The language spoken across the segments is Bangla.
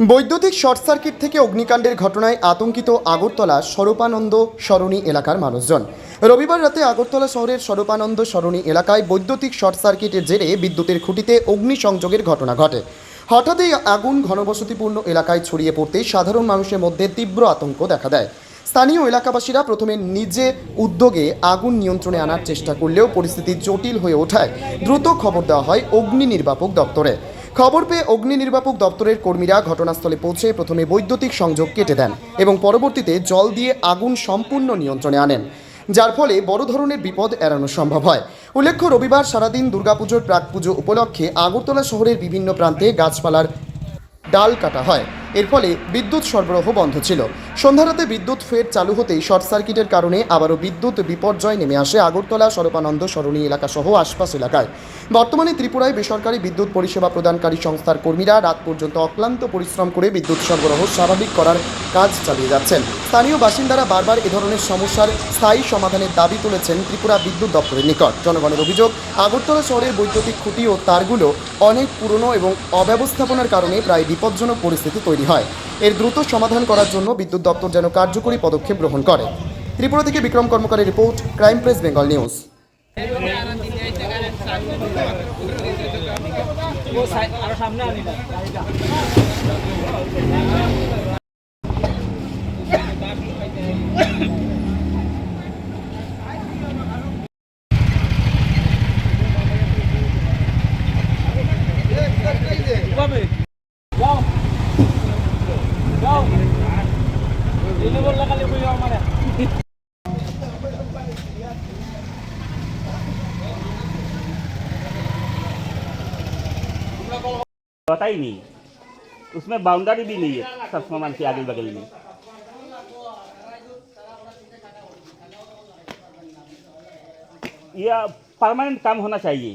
বৈদ্যুতিক শর্ট সার্কিট থেকে অগ্নিকাণ্ডের ঘটনায় আতঙ্কিত আগরতলা স্বরূপানন্দ সরণী এলাকার মানুষজন। রবিবার রাতে আগরতলা শহরের স্বরূপানন্দ সরণী এলাকায় বৈদ্যুতিক শর্ট সার্কিটের জেরে বিদ্যুতের খুঁটিতে অগ্নিসংযোগের ঘটনা ঘটে। হঠাৎই আগুন ঘনবসতিপূর্ণ এলাকায় ছড়িয়ে পড়তেই সাধারণ মানুষের মধ্যে তীব্র আতঙ্ক দেখা দেয়। স্থানীয় এলাকাবাসীরা প্রথমে নিজে উদ্যোগে আগুন নিয়ন্ত্রণে আনার চেষ্টা করলেও পরিস্থিতি জটিল হয়ে ওঠায় দ্রুত খবর দেওয়া হয় অগ্নি নির্বাপক দপ্তরে। খবর পেয়ে অগ্নি নির্বাপক দপ্তরের কর্মীরা ঘটনাস্থলে পৌঁছে প্রথমে বৈদ্যুতিক সংযোগ কেটে দেন এবং পরবর্তীতে জল দিয়ে আগুন সম্পূর্ণ নিয়ন্ত্রণে আনেন, যার ফলে বড় ধরনের বিপদ এড়ানো সম্ভব হয়। উল্লেখ্য, রবিবার সারাদিন দুর্গাপুজোর প্রাক পুজো উপলক্ষে আগরতলা শহরের বিভিন্ন প্রান্তে গাছপালার ডাল কাটা হয়। এর ফলে বিদ্যুৎ সরবরাহ বন্ধ ছিল। সন্ধ্যারাতে বিদ্যুৎ ফের চালু হতেই শর্ট সার্কিটের কারণে আবারও বিদ্যুৎ বিপর্যয় নেমে আসে আগরতলা, স্বরূপানন্দ, সরণী এলাকা সহ আশপাশ এলাকায়। বর্তমানে ত্রিপুরায় বেসরকারি বিদ্যুৎ পরিষেবা প্রদানকারী সংস্থার কর্মীরা রাত পর্যন্ত অক্লান্ত পরিশ্রম করে বিদ্যুৎ সরবরাহ স্বাভাবিক করার কাজ চালিয়ে যাচ্ছেন। স্থানীয় বাসিন্দারা বারবার এ ধরনের সমস্যার স্থায়ী সমাধানের দাবি তুলেছেন ত্রিপুরা বিদ্যুৎ দপ্তরের নিকট। জনগণের অভিযোগ, আগরতলা শহরের বৈদ্যুতিক খুঁটি ও তারগুলো অনেক পুরনো এবং অব্যবস্থাপনার কারণে প্রায় বিপজ্জনক পরিস্থিতি তৈরি হয়। এর দ্রুত সমাধান করার জন্য বিদ্যুৎ দপ্তর যেন কার্যকরী পদক্ষেপ গ্রহণ করে। ত্রিপুরা থেকে Bikram কর্মকারের report, crime press, Bengal news. সামনে আনি না গাড়িটা কবে যাও যাও দিলে বললে খালি কই আমার पता ही नहीं उसमें बाउंड्री भी नहीं है सब सामान के आगे बगल में यह परमानेंट काम होना चाहिए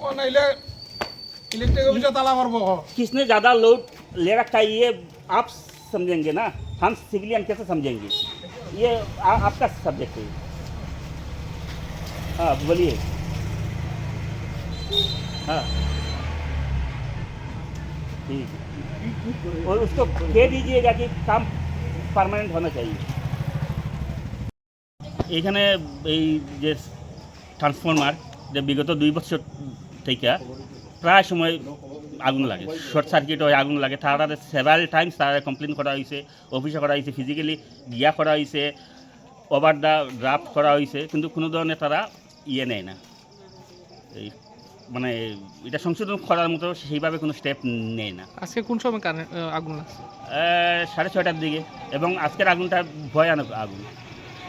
ও নাইলে ইলেকট্রিক অফিসে তালা মারবো किसने ज़्यादा लोड ले रखा है ये आप समझेंगे ना हम सिविलियन कैसे समझेंगे ये आ, आपका सब्जेक्ट है हाँ बोलिए हाँ ठीक है। और उसको कह दीजिएगा कि काम परमानेंट होना चाहिए এখানে এই যে ট্রান্সফরমার যে বিগত দুই বছর থেকে প্রায় সময় আগুন লাগে। শর্ট সার্কিট হয় আগুন লাগে। তারা সেভারাল টাইমস তারা কমপ্লেন করা হয়েছে অফিসে করা হয়েছে ফিজিক্যালি গিয়া করা হয়েছে ওভার দ্য ড্রাফট করা হয়েছে কিন্তু কোনো ধরনের তারা ইয়ে নেয় না। এই মানে এটা সংশোধন করার মতো সেইভাবে কোনো স্টেপ নেয় না। আজকে কোন সময় আগুন লাগছে? সাড়ে ছয়টার দিকে। এবং আজকের আগুনটা ভয়ানক আগুন।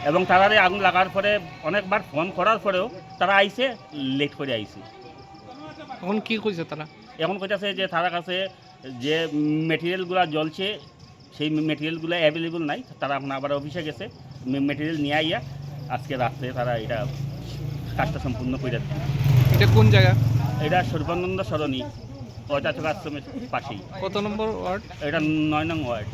এবং তারা আগুন লাগার পরে অনেকবার ফোন করার পরেও তারা আইসে লেট করে আইছে এখন কি কইছে তারা? এখন কইতাছে যে তারা কাছে যে মেটেরিয়ালগুলো জ্বলছে সেই মেটেরিয়ালগুলো অ্যাভেলেবল নাই। তারা এখন আবার অফিসে গেছে মেটেরিয়াল নিয়ে আইয়া আজকে রাত্রে তারা এটা কাজটা সম্পূর্ণ করে এটা কোন জায়গা? এটা সর্বানন্দ সরণী অজাচক আশ্রমের পাশেই। কত নম্বর ওয়ার্ড? এটা নয় নং ওয়ার্ড।